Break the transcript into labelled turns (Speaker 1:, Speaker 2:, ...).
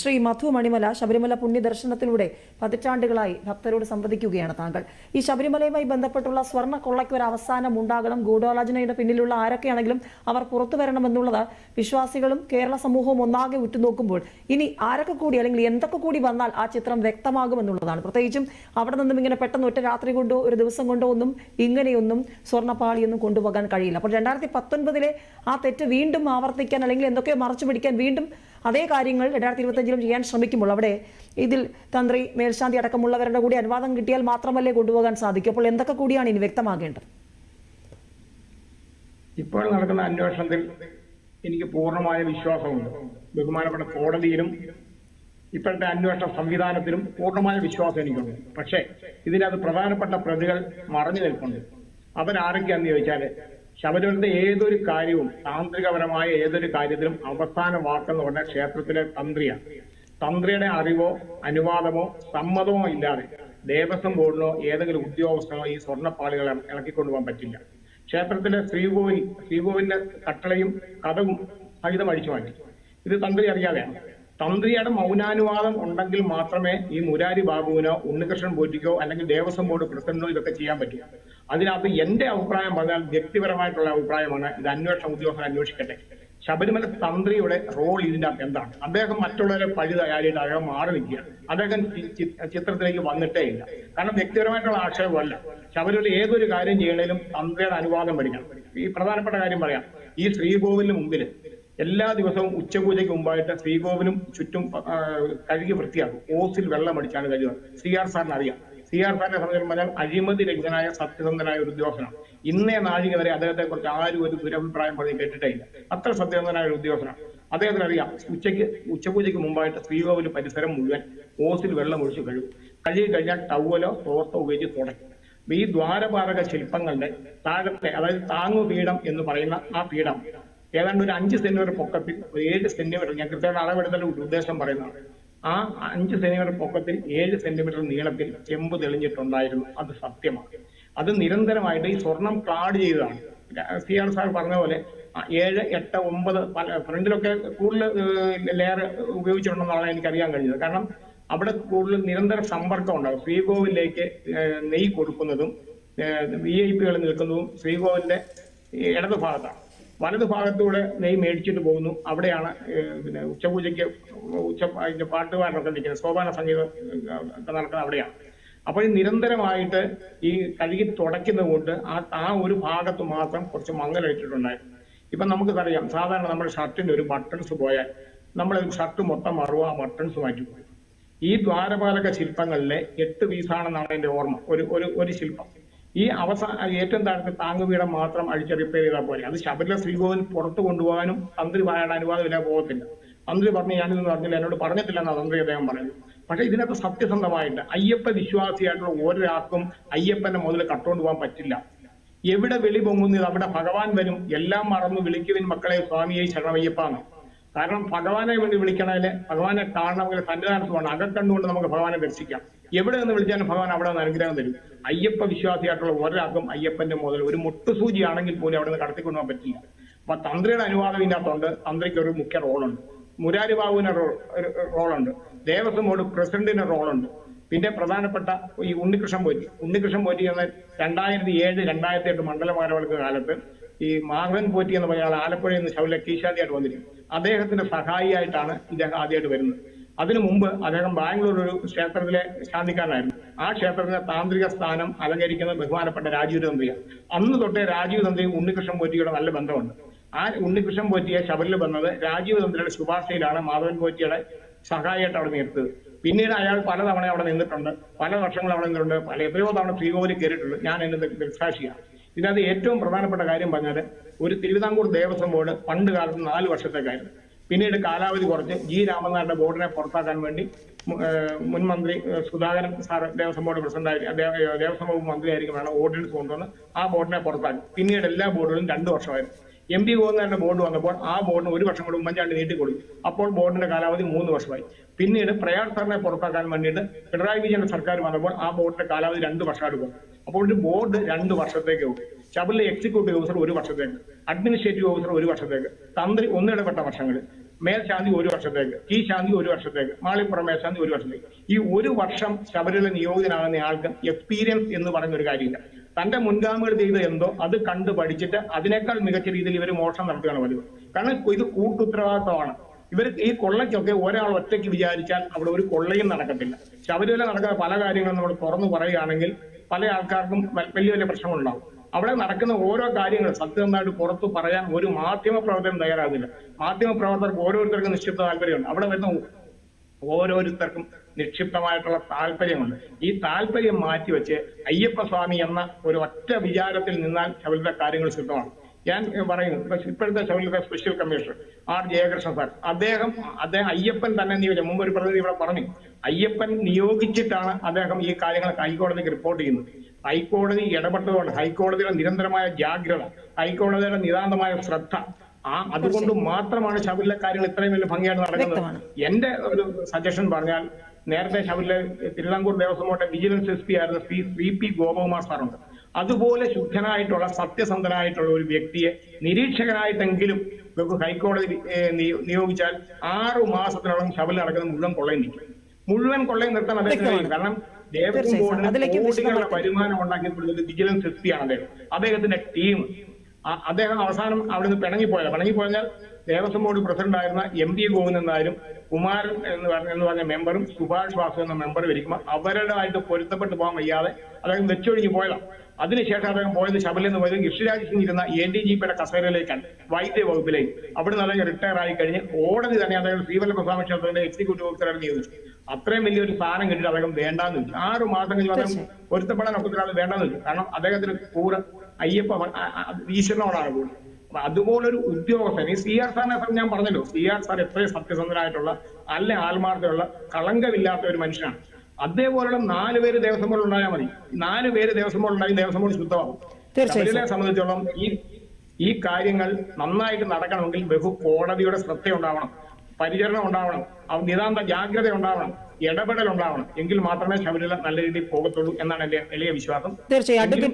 Speaker 1: ശ്രീ മധു മണിമല ശബരിമല പുണ്യദർശനത്തിലൂടെ പതിറ്റാണ്ടുകളായി ഭക്തരോട് സംവദിക്കുകയാണ് താങ്കൾ. ഈ ശബരിമലയുമായി ബന്ധപ്പെട്ടുള്ള സ്വർണ കൊള്ളയ്ക്ക് ഒരു അവസാനം ഉണ്ടാകണം. ഗൂഢാലോചനയുടെ പിന്നിലുള്ള ആരൊക്കെയാണെങ്കിലും അവർ പുറത്തു വരണമെന്നുള്ളത് വിശ്വാസികളും കേരള സമൂഹവും ഒന്നാകെ ഉറ്റുനോക്കുമ്പോൾ ഇനി ആരൊക്കെ കൂടി അല്ലെങ്കിൽ എന്തൊക്കെ കൂടി വന്നാൽ ആ ചിത്രം വ്യക്തമാകുമെന്നുള്ളതാണ്. പ്രത്യേകിച്ചും അവിടെ നിന്നും ഇങ്ങനെ പെട്ടെന്ന് ഒറ്റ രാത്രി കൊണ്ടോ ഒരു ദിവസം കൊണ്ടോ ഒന്നും ഇങ്ങനെയൊന്നും സ്വർണപ്പാളിയൊന്നും കൊണ്ടുപോകാൻ കഴിയില്ല. അപ്പോൾ രണ്ടായിരത്തി പത്തൊൻപതിലെ ആ തെറ്റ് വീണ്ടും ആവർത്തിക്കാൻ അല്ലെങ്കിൽ എന്തൊക്കെയോ മറച്ചു പിടിക്കാൻ വീണ്ടും അതേ കാര്യങ്ങൾ രണ്ടായിരത്തി ഇരുപത്തഞ്ചിലും ചെയ്യാൻ ശ്രമിക്കുമ്പോൾ അവിടെ ഇതിൽ തന്ത്രി മേൽശാന്തി അടക്കമുള്ളവരുടെ കൂടി അനുവാദം കിട്ടിയാൽ മാത്രമല്ലേ കൊണ്ടുപോകാൻ സാധിക്കും. അപ്പോൾ എന്തൊക്കെ കൂടിയാണ് ഇനി വ്യക്തമാകേണ്ടത്?
Speaker 2: ഇപ്പോൾ നടക്കുന്ന അന്വേഷണത്തിൽ എനിക്ക് പൂർണമായ വിശ്വാസമുണ്ട്. ബഹുമാനപ്പെട്ട കോടതിയിലും ഇപ്പോഴത്തെ അന്വേഷണ സംവിധാനത്തിലും പൂർണമായ വിശ്വാസം എനിക്കുണ്ട്. പക്ഷേ ഇതിനകത്ത് പ്രധാനപ്പെട്ട പ്രതികൾ മറഞ്ഞു നിൽക്കുന്നുണ്ട് അവരാരൊക്കെയാന്ന് ചോദിച്ചാൽ ശബരിമലത്തെ ഏതൊരു കാര്യവും താന്ത്രികപരമായ ഏതൊരു കാര്യത്തിലും അവസാന വാക്കെന്ന് പറഞ്ഞാൽ ക്ഷേത്രത്തിലെ തന്ത്രിയാണ് തന്ത്രിയുടെ അറിവോ അനുവാദമോ സമ്മതമോ ഇല്ലാതെ ദേവസ്വം ബോർഡിനോ ഏതെങ്കിലും ഉദ്യോഗസ്ഥനോ ഈ സ്വർണപ്പാളികൾ ഇളക്കിക്കൊണ്ടുപോകാൻ പറ്റില്ല. ക്ഷേത്രത്തിലെ ശ്രീകോവിൽ ശ്രീകോവിലിന്റെ കട്ടളയും കഥവും സഹിതം അടിച്ചു മാറ്റി. ഇത് തന്ത്രി അറിയാതെയാണ്. തന്ത്രിയുടെ മൗനാനുവാദം ഉണ്ടെങ്കിൽ മാത്രമേ ഈ മുരാരി ബാബുവിനോ ഉണ്ണികൃഷ്ണൻ പോറ്റിക്കോ അല്ലെങ്കിൽ ദേവസ്വം ബോർഡ് പ്രസിഡന്റിനോ ഇതൊക്കെ ചെയ്യാൻ പറ്റൂ. അതിനകത്ത് എന്റെ അഭിപ്രായം പറഞ്ഞാൽ വ്യക്തിപരമായിട്ടുള്ള അഭിപ്രായമാണ്. ഇത് അന്വേഷണ ഉദ്യോഗസ്ഥർ അന്വേഷിക്കട്ടെ. ശബരിമല തന്ത്രിയുടെ റോൾ ഇതിന്റെ അകത്ത് എന്താണ്? അദ്ദേഹം മറ്റുള്ളവരെ പഴി തയ്യാറിയിട്ട് അദ്ദേഹം മാറി നിൽക്കുകയാണ് അദ്ദേഹം ചിത്രത്തിലേക്ക് വന്നിട്ടേ ഇല്ല. കാരണം വ്യക്തിപരമായിട്ടുള്ള ആക്ഷേപമല്ല. ശബരിമല ഏതൊരു കാര്യം ചെയ്യണേലും തന്ത്രിയുടെ അനുവാദം പഠിക്കണം. ഈ പ്രധാനപ്പെട്ട കാര്യം പറയാം. ഈ ശ്രീകോവിലിന് മുമ്പിൽ എല്ലാ ദിവസവും ഉച്ചപൂജയ്ക്ക് മുമ്പായിട്ട് ശ്രീകോവിലും ചുറ്റും കഴുകി വൃത്തിയാക്കും. ഓസിൽ വെള്ളം അടിച്ചാണ് കഴുകുക. സി ആർ സാറിന് അറിയാം. സി ആർ സാറിനെ സംബന്ധിച്ചു പറഞ്ഞാൽ അഴിമതി രഹിതനായ സത്യസന്ധനായ ഒരു ഉദ്യോഗസ്ഥനാണ്. ഇന്നേ നാഴിക വരെ അദ്ദേഹത്തെ കുറിച്ച് ആരും ഒരു ദുരഭിപ്രായം പറഞ്ഞ് കേട്ടിട്ടേ ഇല്ല അത്ര സത്യസന്ധനായ ഒരു ഉദ്യോഗസ്ഥനാണ്. അദ്ദേഹത്തിന് അറിയാം ഉച്ചയ്ക്ക് ഉച്ചപൂജയ്ക്ക് മുമ്പായിട്ട് ശ്രീകോവിൽ പരിസരം മുഴുവൻ ഓസിൽ വെള്ളം ഒഴിച്ചു കഴുകും. കഴുകി കഴിഞ്ഞാൽ ടവലോ തോർത്തോ ഉപയോഗിച്ച് തുടയ്ക്കും. ഈ ദ്വാരപാലക ശില്പങ്ങളുടെ താഴത്തെ അതായത് താങ്ങുപീഠം എന്ന് പറയുന്ന ആ പീഠം ഏതാണ്ട് ഒരു അഞ്ച് സെന്റിമീറ്റർ പൊക്കത്തിൽ ഒരു ഏഴ് സെന്റിമീറ്റർ ഞാൻ കൃത്യമായിട്ട് അളവെടുത്തൽ ഉദ്ദേശം പറയുന്നതാണ്. ആ അഞ്ച് സെന്റിമീറ്റർ പൊക്കത്തിൽ ഏഴ് സെന്റിമീറ്റർ നീളത്തിൽ ചെമ്പ് തെളിഞ്ഞിട്ടുണ്ടായിരുന്നു. അത് സത്യമാണ്. അത് നിരന്തരമായിട്ട് ഈ സ്വർണം ക്ലാഡ് ചെയ്തതാണ്. സി ആർ സാർ പറഞ്ഞ പോലെ ഏഴ് എട്ട് ഒമ്പത് പല ഫ്രണ്ടിലൊക്കെ കൂടുതൽ ലെയർ ഉപയോഗിച്ചിട്ടുണ്ടെന്നാണ് എനിക്ക് അറിയാൻ കഴിഞ്ഞത്. കാരണം അവിടെ കൂടുതൽ നിരന്തര സമ്പർക്കം ഉണ്ടാകും. ശ്രീകോവിലേക്ക് നെയ്യ് കൊടുക്കുന്നതും വി ഐ പികൾ നിൽക്കുന്നതും ശ്രീകോവിലിന്റെ ഈ ഇടത് ഭാഗത്താണ് വലത് ഭാഗത്തൂടെ നെയ് മേടിച്ചിട്ട് പോകുന്നു. അവിടെയാണ് പിന്നെ ഉച്ചപൂജയ്ക്ക് ഉച്ച അതിന്റെ പാട്ടുകാരനൊക്കെ നിൽക്കുന്നത്. സോപാന സംഗീതം ഒക്കെ നടക്കുന്നത് അവിടെയാണ്. അപ്പോൾ നിരന്തരമായിട്ട് ഈ കഴുകി തുടയ്ക്കുന്നത് കൊണ്ട് ആ ആ ഒരു ഭാഗത്ത് മാത്രം കുറച്ച് മങ്ങലടിച്ചിട്ടുണ്ടായിരുന്നു ഇപ്പൊ നമുക്കറിയാം സാധാരണ നമ്മുടെ ഷർട്ടിന്റെ ഒരു ബട്ടൺസ് പോയാൽ നമ്മൾ ഷർട്ട് മൊത്തം മറുവ ബട്ടൺസ് മാറ്റി പോകും ഈ ദ്വാരപാലക ശില്പങ്ങളിലെ എട്ട് പീസാണെന്നാണ് എന്റെ ഓർമ്മ. ഒരു ഒരു ഒരു ശില്പം. ഈ അവസാന ഏറ്റവും താഴത്തെ താങ്ങുപീഠം മാത്രം അഴിച്ച് റിപ്പയർ ചെയ്താൽ പോലെ അത് ശബരിമല ശ്രീകോവിൽ പുറത്തു കൊണ്ടുപോകാനും തന്ത്രി പറയാൻ അനുവാദം ഇല്ലാതെ പോകത്തില്ല. തന്ത്രി പറഞ്ഞു ഞാനിതൊന്നും പറഞ്ഞില്ല എന്നോട് പറഞ്ഞിട്ടില്ല എന്നാ തന്ത്രി അദ്ദേഹം പറയുന്നത്. പക്ഷെ ഇതിനകത്ത് സത്യസന്ധമായിട്ട് അയ്യപ്പ വിശ്വാസിയായിട്ടുള്ള ഒരാൾക്കും അയ്യപ്പന്റെ മുതൽ കട്ടുകൊണ്ട് പോകാൻ പറ്റില്ല. എവിടെ വെളി പൊങ്ങുന്നത് അവിടെ ഭഗവാൻ വരും. എല്ലാം മറന്നു വിളിക്കുവിൻ മക്കളെ സ്വാമിയെ ശരണമയ്യപ്പാന്ന്. കാരണം ഭഗവാനെ വേണ്ടി വിളിക്കണേൽ ഭഗവാനെ കാണണമെങ്കിൽ സന്നിധാനത്ത് പോകണം അകക്കണ്ടുകൊണ്ട് നമുക്ക് ഭഗവാനെ ദർശിക്കാം. എവിടെ നിന്ന് വിളിച്ചാലും ഭഗവാൻ അവിടെ നിന്ന് അനുഗ്രഹം തരും. അയ്യപ്പ വിശ്വാസിയായിട്ടുള്ള ഒരാൾക്കും അയ്യപ്പന്റെ മുതൽ ഒരു മുട്ടുസൂചി ആണെങ്കിൽ പോലും അവിടെ നിന്ന് കടത്തിക്കൊണ്ടുപോകാൻ പറ്റില്ല. അപ്പൊ തന്ത്രിയുടെ അനുവാദം ഇതിനകത്തുണ്ട്. തന്ത്രിക്ക് ഒരു മുഖ്യ റോളുണ്ട്. മുരാരി ബാബുവിന് റോളുണ്ട്. ദേവസ്വം ബോർഡ് പ്രസിഡന്റിന് റോളുണ്ട്. പിന്നെ പ്രധാനപ്പെട്ട ഈ ഉണ്ണികൃഷ്ണൻ പോറ്റി. ഉണ്ണികൃഷ്ണൻ പോറ്റി എന്ന രണ്ടായിരത്തി ഏഴ് രണ്ടായിരത്തി എട്ട് മണ്ഡലമാരവൾക്ക് കാലത്ത് ഈ മാധവൻ പോറ്റി എന്ന് ആൾ ആലപ്പുഴയിൽ നിന്ന് ശൗല കീശാദിയായിട്ട് വന്നിരിക്കും അദ്ദേഹത്തിന്റെ സഹായിയായിട്ടാണ് ഇദ്ദേഹം ആദ്യമായിട്ട് വരുന്നത്. അതിനു മുമ്പ് അദ്ദേഹം ബാംഗ്ലൂർ ഒരു ക്ഷേത്രത്തിലെ ശാന്തിക്കാരനായിരുന്നു. ആ ക്ഷേത്രത്തിലെ താന്ത്രിക സ്ഥാനം അലങ്കരിക്കുന്നത് ബഹുമാനപ്പെട്ട രാജീവ് തന്ത്രിയാണ് അന്ന് തൊട്ടേ രാജീവ് തന്ത്രിയും ഉണ്ണികൃഷ്ണൻ പോറ്റിയുടെ നല്ല ബന്ധമുണ്ട്. ആ ഉണ്ണികൃഷ്ണൻ പോറ്റിയെ ശബരിൽ വന്നത് രാജീവ് തന്ത്രിയുടെ ശുപാർശയിലാണ് മാധവൻ പോറ്റിയുടെ സഹായിയായിട്ട് അവിടെ നിർത്തത് പിന്നീട് അയാൾ പലതവണ അവിടെ നിന്നിട്ടുണ്ട്. പല വർഷങ്ങൾ അവിടെ നിന്നിട്ടുണ്ട്. പല എത്രയോ തവണ ശ്രീകോവിൽ കയറിയിട്ടുണ്ട്. ഞാൻ എന്റെ ദൃക്സാക്ഷിയാണ്. ഇതിനകത്ത് ഏറ്റവും പ്രധാനപ്പെട്ട കാര്യം പറഞ്ഞാൽ ഒരു തിരുവിതാംകൂർ ദേവസ്വം ബോർഡ് പണ്ട് കാലത്ത് നാല് വർഷത്തേക്കായിരുന്നു. പിന്നീട് കാലാവധി കുറച്ച്. ജി. രാമനാഥന്റെ ബോർഡിനെ പുറത്താക്കാൻ വേണ്ടി മുൻ മന്ത്രി Sudhakaran sir Devaswom board president Devaswom വകുപ്പ് മന്ത്രിയായിരിക്കുമാണ് ഓർഡിനൻസ് കൊണ്ടുവന്ന് ആ ബോർഡിനെ പുറത്താക്കി. പിന്നീട് എല്ലാ ബോർഡുകളും രണ്ടു വർഷമായിരുന്നു. എം പി ഗോവിന്ദന്റെ ബോർഡ് വന്നപ്പോൾ ആ ബോർഡിന് ഒരു വർഷം കൂടി ഉമ്മൻചാണ്ടി നീട്ടിക്കൊടുത്തു. അപ്പോൾ ബോർഡിന്റെ കാലാവധി മൂന്ന് വർഷമായി. പിന്നീട് പ്രയാർ സാറിനെ പുറത്താക്കാൻ വേണ്ടിയിട്ട് പിണറായി വിജയന്റെ സർക്കാർ വന്നപ്പോൾ ആ ബോർഡിന്റെ കാലാവധി രണ്ട് വർഷമായിട്ട് കുറഞ്ഞു അപ്പോൾ ഒരു ബോർഡ് രണ്ട് വർഷത്തേക്ക് പോകും. ശബരിലെ എക്സിക്യൂട്ടീവ് ഓഫീസർ ഒരു വർഷത്തേക്ക് അഡ്മിനിസ്ട്രേറ്റീവ് ഓഫീസർ ഒരു വർഷത്തേക്ക് തന്ത്രി ഒന്നിടപെട്ട വർഷങ്ങൾ മേൽശാന്തി ഒരു വർഷത്തേക്ക് കീഴ്ശാന്തി ഒരു വർഷത്തേക്ക് മാളിപ്പുറം മേൽശാന്തി ഒരു വർഷത്തേക്ക്. ഈ ഒരു വർഷം ശബരിമല നിയോഗിതനാകുന്ന ആൾക്ക് എക്സ്പീരിയൻസ് എന്ന് പറയുന്ന ഒരു കാര്യമില്ല. തന്റെ മുൻഗാമികൾ ചെയ്ത എന്തോ അത് കണ്ട് പഠിച്ചിട്ട് അതിനേക്കാൾ മികച്ച രീതിയിൽ ഇവർ മോഷണം നടത്തുകയാണ് പതിവ്. കാരണം ഇത് കൂട്ടുത്തരവാദിത്തമാണ്. ഇവർ ഈ കൊള്ളയ്ക്കൊക്കെ ഒരാൾ ഒറ്റയ്ക്ക് വിചാരിച്ചാൽ അവിടെ ഒരു കൊള്ളയും നടക്കത്തില്ല. ശബരിമല നടക്കുന്ന പല കാര്യങ്ങളും നമ്മൾ തുറന്നു പറയുകയാണെങ്കിൽ പല ആൾക്കാർക്കും വലിയ വലിയ പ്രശ്നങ്ങളുണ്ടാവും. അവിടെ നടക്കുന്ന ഓരോ കാര്യങ്ങളും സത്യസന്ധമായിട്ട് പുറത്തു പറയാൻ ഒരു മാധ്യമ പ്രവർത്തനം തയ്യാറാകുന്നില്ല. മാധ്യമ പ്രവർത്തകർക്ക് ഓരോരുത്തർക്കും നിക്ഷിപ്ത താല്പര്യമുണ്ട്. അവിടെ വരുന്ന ഓരോരുത്തർക്കും നിക്ഷിപ്തമായിട്ടുള്ള താല്പര്യമുണ്ട്. ഈ താല്പര്യം മാറ്റിവെച്ച് അയ്യപ്പസ്വാമി എന്ന ഒരു ഒറ്റ വിചാരത്തിൽ നിന്നാൽ ശബരിമല കാര്യങ്ങൾ സിദ്ധമാണ്. ഞാൻ പറയുന്നു ഇപ്പൊ ഇപ്പോഴത്തെ Sabarimala special commissioner R. Jayakrishnan sir. അദ്ദേഹം അദ്ദേഹം അയ്യപ്പൻ തന്നെ നിയോഗിച്ച മുമ്പ് ഒരു പ്രതിനിധി ഇവിടെ പറഞ്ഞു അയ്യപ്പൻ നിയോഗിച്ചിട്ടാണ് അദ്ദേഹം ഈ കാര്യങ്ങൾ ഹൈക്കോടതിക്ക് റിപ്പോർട്ട് ചെയ്യുന്നത്. ഹൈക്കോടതി ഇടപെട്ടതുകൊണ്ട് ഹൈക്കോടതിയുടെ നിരന്തരമായ ജാഗ്രത ഹൈക്കോടതിയുടെ നിതാന്തമായ ശ്രദ്ധ ആ അതുകൊണ്ട് മാത്രമാണ് ശബരിമല കാര്യങ്ങൾ ഇത്രയും വലിയ ഭംഗിയായിട്ട് നടക്കുന്നത്. എന്റെ ഒരു സജഷൻ പറഞ്ഞാൽ നേരത്തെ Sabarimala Thiruvithamkoor Devaswom board vigilance S P ആയിരുന്ന ശ്രീ വി പി ഗോപകുമാർ സാറുണ്ട്. അതുപോലെ ശുദ്ധനായിട്ടുള്ള സത്യസന്ധനായിട്ടുള്ള ഒരു വ്യക്തിയെ നിരീക്ഷകനായിട്ടെങ്കിലും ഹൈക്കോടതി നിയോഗിച്ചാൽ ആറു മാസത്തിനോളം ശബരിമല നടക്കുന്ന മുഴുവൻ കൊള്ളയും നിൽക്കും. മുഴുവൻ കൊള്ളയും നിർത്താൻ അദ്ദേഹത്തിന് കാരണം ദേവസ്വം. ബോർഡിന് കോടികളുടെ വരുമാനം വിജിലൻസ് എസ് പി ആണ് അദ്ദേഹം അദ്ദേഹത്തിന്റെ ടീം അദ്ദേഹം അവസാനം അവിടെ നിന്ന് പിണങ്ങിപ്പോയാൽ ദേവസ്വം ബോർഡ് പ്രസിഡന്റ് ആയിരുന്ന എം പി ഗോവിന്ദൻ നായരും കുമാരൻ എന്ന് പറഞ്ഞ എന്ന് പറഞ്ഞ മെമ്പറും സുഭാഷ് വാസു എന്ന മെമ്പറും ഇരിക്കുമ്പോൾ അവരുമായിട്ട് പൊരുത്തപ്പെട്ട് പോകാൻ വയ്യാതെ അദ്ദേഹം വെച്ചൊഴിഞ്ഞു പോയതാണ് അതിനുശേഷം അദ്ദേഹം പോയത് ശബരിൽ നിന്ന് പോയത് ഋഷിരാജ് സിംഗ് ഇരുന്ന എൻ ഡി ജി പിയുടെ കസേരയിലേക്കാണ്. വൈദ്യ വകുപ്പിലേക്ക് അവിടെ നിന്ന് അദ്ദേഹം റിട്ടയർ ആയി കഴിഞ്ഞ് കോടതി തന്നെ അദ്ദേഹം ശ്രീവല്ലഭ പ്രസാദ ക്ഷേത്രത്തിന്റെ എക്സിക്യൂട്ടീവ് ഓഫീസറായി നിയോഗിച്ചു. അത്രയും വലിയൊരു സ്ഥാനം കിട്ടിയിട്ട് അദ്ദേഹം വേണ്ടാന്ന് വെച്ചു ആറ് മാസം കഴിഞ്ഞ് അദ്ദേഹം പൊരുത്തപ്പെടാൻ ഒക്കത്തിലാണ് വേണ്ടാന്ന് വെച്ചു കാരണം അദ്ദേഹത്തിന് കൂടെ അയ്യപ്പ ഈശ്വരനോടാണ് കൂടുതൽ അപ്പൊ അതുപോലൊരു ഉദ്യോഗസ്ഥൻ ഈ സി ആർ സാറിനെ സാർ ഞാൻ പറഞ്ഞല്ലോ സി ആർ സാർ എത്രയും സത്യസന്ധനായിട്ടുള്ള നല്ല ആത്മാർത്ഥമുള്ള കളങ്കമില്ലാത്ത ഒരു മനുഷ്യനാണ്. അതേപോലുള്ള നാല് പേര് ദേവസ്വം ബോർഡിൽ ഉണ്ടായാൽ മതി. നാല് പേര് ദേവസ്വം ബോർഡിൽ ഉണ്ടായി ദേവസ്വം ബോർഡ് ശുദ്ധമാകും ശബരിമലയെ സംബന്ധിച്ചോളം ഈ ഈ കാര്യങ്ങൾ നന്നായിട്ട് നടക്കണമെങ്കിൽ ബഹു കോടതിയുടെ ശ്രദ്ധ ഉണ്ടാവണം. പരിചരണം ഉണ്ടാവണം. അവ നിതാന്ത ജാഗ്രത ഉണ്ടാവണം. ഇടപെടൽ ഉണ്ടാവണം. എങ്കിൽ മാത്രമേ ശബരിമല നല്ല രീതിയിൽ പോകത്തുള്ളൂ എന്നാണ് എന്റെ വലിയ വിശ്വാസം.
Speaker 1: തീർച്ചയായും.
Speaker 2: എങ്കിലും
Speaker 1: അഡ്വക്കേറ്റ്